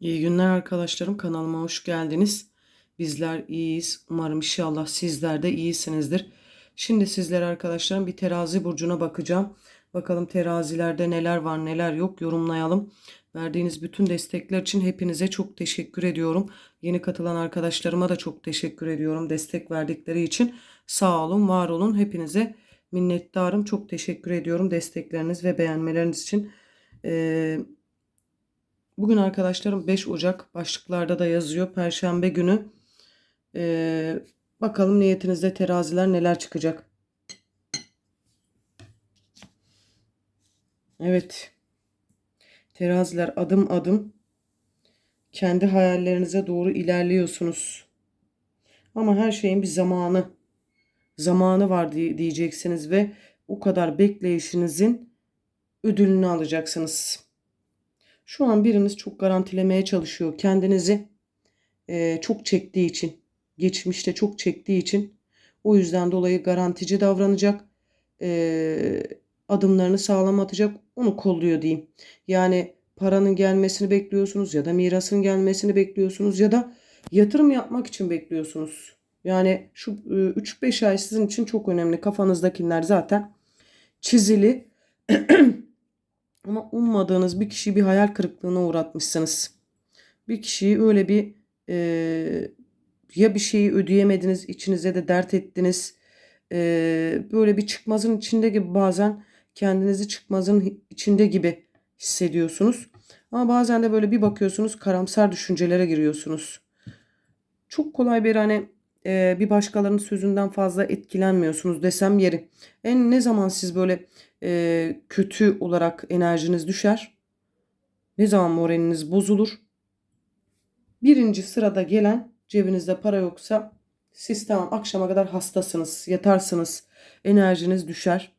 İyi günler arkadaşlarım. Kanalıma hoş geldiniz. Bizler iyiyiz. Umarım inşallah sizler de iyisinizdir. Şimdi sizlere arkadaşlarım bir terazi burcuna bakacağım. Bakalım terazilerde neler var neler yok yorumlayalım. Verdiğiniz bütün destekler için hepinize çok teşekkür ediyorum. Yeni katılan arkadaşlarıma da çok teşekkür ediyorum. Destek verdikleri için sağ olun, var olun. Hepinize minnettarım. Çok teşekkür ediyorum destekleriniz ve beğenmeleriniz için. Ee, Bugün arkadaşlarım 5 Ocak başlıklarda da yazıyor. Perşembe günü. Ee, bakalım niyetinizde teraziler neler çıkacak. Evet. Teraziler adım adım kendi hayallerinize doğru ilerliyorsunuz. Ama her şeyin bir zamanı zamanı var diye- diyeceksiniz ve o kadar bekleyişinizin ödülünü alacaksınız. Şu an biriniz çok garantilemeye çalışıyor. Kendinizi e, çok çektiği için, geçmişte çok çektiği için o yüzden dolayı garantici davranacak. E, adımlarını sağlam atacak. Onu kolluyor diyeyim. Yani paranın gelmesini bekliyorsunuz ya da mirasın gelmesini bekliyorsunuz ya da yatırım yapmak için bekliyorsunuz. Yani şu e, 3-5 ay sizin için çok önemli. Kafanızdakiler zaten çizili. Ama ummadığınız bir kişiyi bir hayal kırıklığına uğratmışsınız. Bir kişiyi öyle bir e, ya bir şeyi ödeyemediniz, içinize de dert ettiniz. E, böyle bir çıkmazın içinde gibi bazen kendinizi çıkmazın içinde gibi hissediyorsunuz. Ama bazen de böyle bir bakıyorsunuz karamsar düşüncelere giriyorsunuz. Çok kolay bir hani e, bir başkalarının sözünden fazla etkilenmiyorsunuz desem yeri. En ne zaman siz böyle e, kötü olarak enerjiniz düşer? Ne zaman moraliniz bozulur? Birinci sırada gelen cebinizde para yoksa siz tamam akşama kadar hastasınız, yatarsınız, enerjiniz düşer.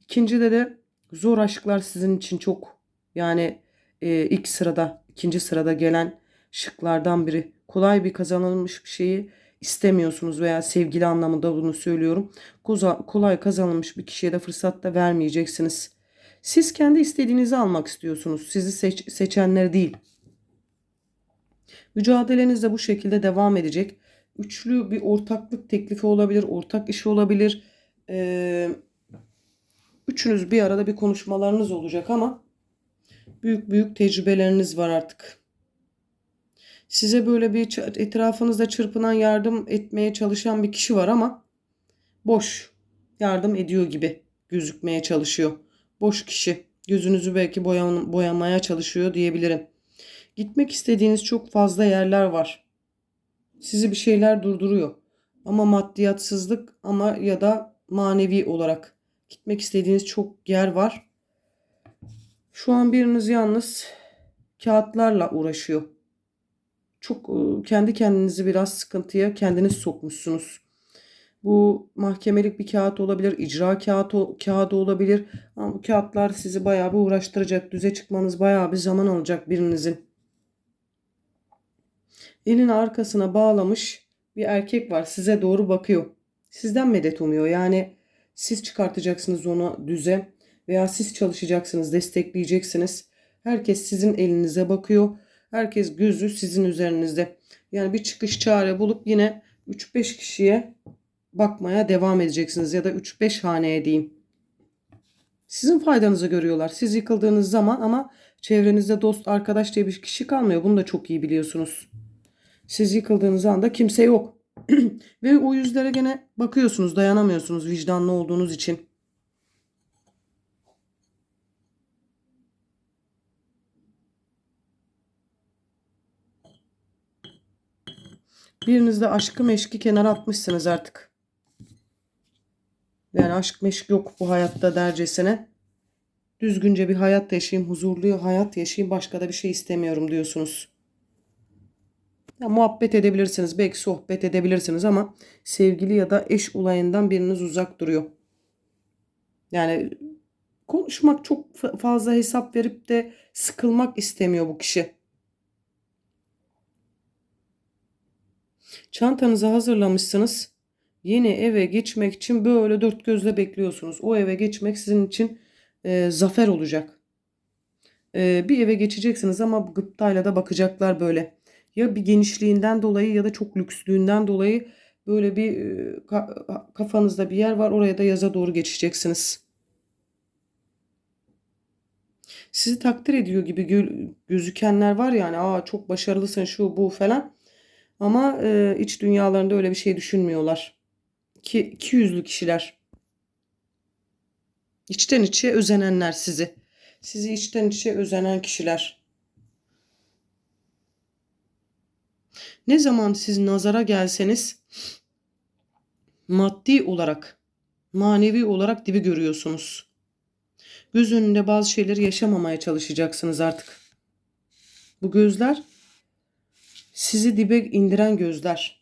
İkincide de zor aşklar sizin için çok yani e, ilk sırada, ikinci sırada gelen şıklardan biri. Kolay bir kazanılmış bir şeyi istemiyorsunuz veya sevgili anlamında bunu söylüyorum. Kolay kazanılmış bir kişiye de fırsat da vermeyeceksiniz. Siz kendi istediğinizi almak istiyorsunuz. Sizi seç- seçenler değil. Mücadeleniz de bu şekilde devam edecek. Üçlü bir ortaklık teklifi olabilir, ortak iş olabilir. Ee, üçünüz bir arada bir konuşmalarınız olacak ama büyük büyük tecrübeleriniz var artık. Size böyle bir etrafınızda çırpınan yardım etmeye çalışan bir kişi var ama boş yardım ediyor gibi gözükmeye çalışıyor. Boş kişi gözünüzü belki boyan- boyamaya çalışıyor diyebilirim. Gitmek istediğiniz çok fazla yerler var. Sizi bir şeyler durduruyor. Ama maddiyatsızlık ama ya da manevi olarak gitmek istediğiniz çok yer var. Şu an biriniz yalnız kağıtlarla uğraşıyor. Çok kendi kendinizi biraz sıkıntıya kendiniz sokmuşsunuz. Bu mahkemelik bir kağıt olabilir, icra kağıtı, kağıdı olabilir. Ama bu kağıtlar sizi bayağı bir uğraştıracak. Düze çıkmanız bayağı bir zaman alacak birinizin. Elini arkasına bağlamış bir erkek var. Size doğru bakıyor. Sizden medet umuyor. Yani siz çıkartacaksınız onu düze veya siz çalışacaksınız, destekleyeceksiniz. Herkes sizin elinize bakıyor. Herkes gözü sizin üzerinizde. Yani bir çıkış çare bulup yine 3-5 kişiye bakmaya devam edeceksiniz ya da 3-5 haneye diyeyim. Sizin faydanızı görüyorlar. Siz yıkıldığınız zaman ama çevrenizde dost, arkadaş diye bir kişi kalmıyor. Bunu da çok iyi biliyorsunuz. Siz yıkıldığınız anda kimse yok. Ve o yüzlere gene bakıyorsunuz, dayanamıyorsunuz vicdanlı olduğunuz için. Biriniz de aşkı meşki kenara atmışsınız artık. Yani aşk meşk yok bu hayatta dercesine. Düzgünce bir hayat yaşayayım, huzurlu hayat yaşayayım, başka da bir şey istemiyorum diyorsunuz. Ya muhabbet edebilirsiniz, belki sohbet edebilirsiniz ama sevgili ya da eş olayından biriniz uzak duruyor. Yani konuşmak çok fa- fazla hesap verip de sıkılmak istemiyor bu kişi. Çantanızı hazırlamışsınız. Yeni eve geçmek için böyle dört gözle bekliyorsunuz. O eve geçmek sizin için e, zafer olacak. Ee, bir eve geçeceksiniz ama gıptayla da bakacaklar böyle. Ya bir genişliğinden dolayı ya da çok lükslüğünden dolayı böyle bir e, ka- kafanızda bir yer var. Oraya da yaza doğru geçeceksiniz. Sizi takdir ediyor gibi gö- gözükenler var yani. Aa çok başarılısın şu bu falan. Ama e, iç dünyalarında öyle bir şey düşünmüyorlar. Ki iki yüzlü kişiler. İçten içe özenenler sizi. Sizi içten içe özenen kişiler. Ne zaman siz nazara gelseniz maddi olarak, manevi olarak dibi görüyorsunuz. Göz önünde bazı şeyleri yaşamamaya çalışacaksınız artık. Bu gözler sizi dibe indiren gözler.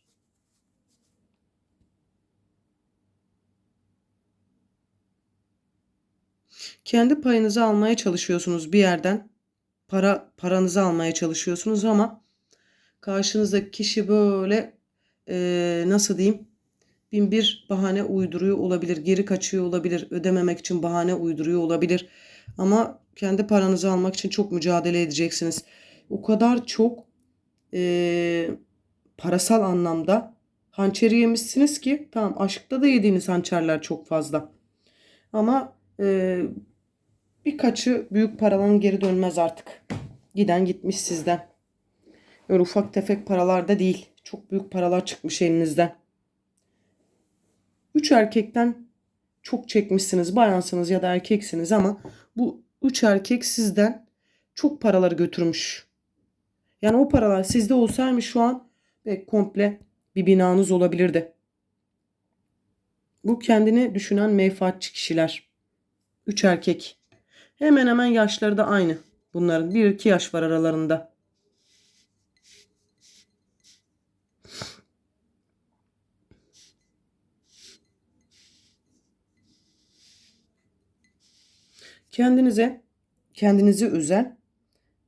Kendi payınızı almaya çalışıyorsunuz bir yerden. Para paranızı almaya çalışıyorsunuz ama karşınızdaki kişi böyle eee, nasıl diyeyim? Bin bir bahane uyduruyor olabilir, geri kaçıyor olabilir, ödememek için bahane uyduruyor olabilir. Ama kendi paranızı almak için çok mücadele edeceksiniz. O kadar çok eee, parasal anlamda hançeri yemişsiniz ki tamam aşkta da yediğiniz hançerler çok fazla. Ama eee, birkaçı büyük paraların geri dönmez artık. Giden gitmiş sizden. Öyle ufak tefek paralar da değil. Çok büyük paralar çıkmış elinizden. Üç erkekten çok çekmişsiniz. Bayansınız ya da erkeksiniz ama bu üç erkek sizden çok paraları götürmüş. Yani o paralar sizde olsaymış şu an belki komple bir binanız olabilirdi. Bu kendini düşünen menfaatçi kişiler. Üç erkek. Hemen hemen yaşları da aynı bunların. Bir iki yaş var aralarında. Kendinize, kendinize özel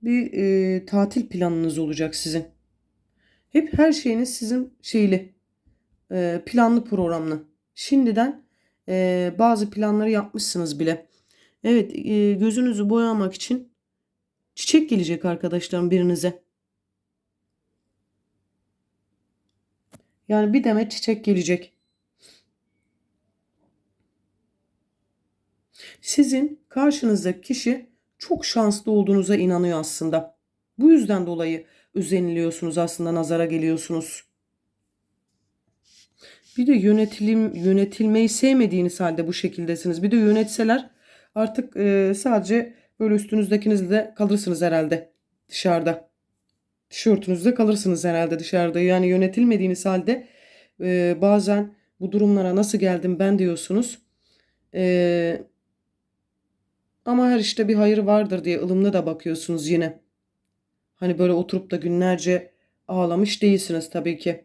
bir e, tatil planınız olacak sizin. Hep her şeyiniz sizin şeyli, e, planlı programlı. Şimdiden e, bazı planları yapmışsınız bile. Evet, e, gözünüzü boyamak için çiçek gelecek arkadaşlarım birinize. Yani bir demet çiçek gelecek. Sizin karşınızdaki kişi çok şanslı olduğunuza inanıyor aslında. Bu yüzden dolayı özeniliyorsunuz aslında nazara geliyorsunuz. Bir de yönetilim yönetilmeyi sevmediğiniz halde bu şekildesiniz. Bir de yönetseler artık e, sadece böyle üstünüzdekinizle kalırsınız herhalde dışarıda. Tişörtünüzde kalırsınız herhalde dışarıda. Yani yönetilmediğiniz halde e, bazen bu durumlara nasıl geldim ben diyorsunuz. E, ama her işte bir hayır vardır diye ılımlı da bakıyorsunuz yine. Hani böyle oturup da günlerce ağlamış değilsiniz tabii ki.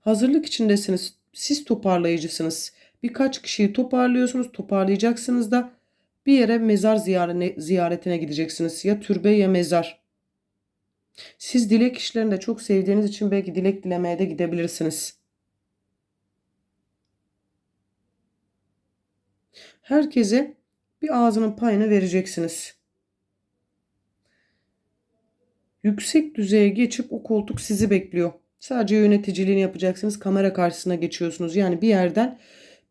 Hazırlık içindesiniz. Siz toparlayıcısınız. Birkaç kişiyi toparlıyorsunuz, toparlayacaksınız da bir yere mezar ziyaretine, ziyaretine gideceksiniz. Ya türbe ya mezar. Siz dilek işlerini de çok sevdiğiniz için belki dilek dilemeye de gidebilirsiniz. Herkese bir ağzının payını vereceksiniz. Yüksek düzeye geçip o koltuk sizi bekliyor. Sadece yöneticiliğini yapacaksınız. Kamera karşısına geçiyorsunuz. Yani bir yerden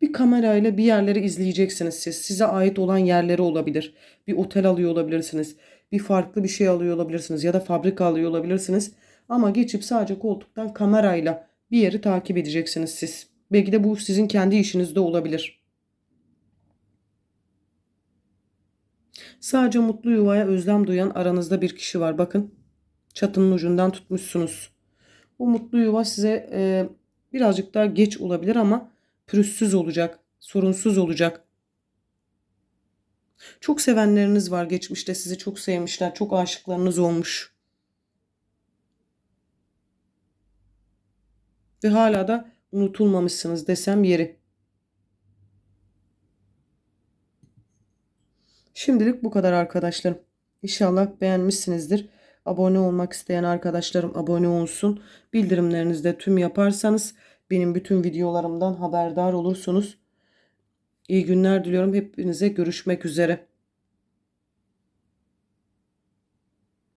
bir kamerayla bir yerleri izleyeceksiniz siz. Size ait olan yerleri olabilir. Bir otel alıyor olabilirsiniz. Bir farklı bir şey alıyor olabilirsiniz. Ya da fabrika alıyor olabilirsiniz. Ama geçip sadece koltuktan kamerayla bir yeri takip edeceksiniz siz. Belki de bu sizin kendi işinizde olabilir. Sadece mutlu yuvaya özlem duyan aranızda bir kişi var. Bakın çatının ucundan tutmuşsunuz. Bu mutlu yuva size e, birazcık daha geç olabilir ama pürüzsüz olacak, sorunsuz olacak. Çok sevenleriniz var geçmişte sizi çok sevmişler, çok aşıklarınız olmuş. Ve hala da unutulmamışsınız desem yeri. Şimdilik bu kadar arkadaşlarım. İnşallah beğenmişsinizdir. Abone olmak isteyen arkadaşlarım abone olsun. Bildirimlerinizi de tüm yaparsanız benim bütün videolarımdan haberdar olursunuz. İyi günler diliyorum. Hepinize görüşmek üzere.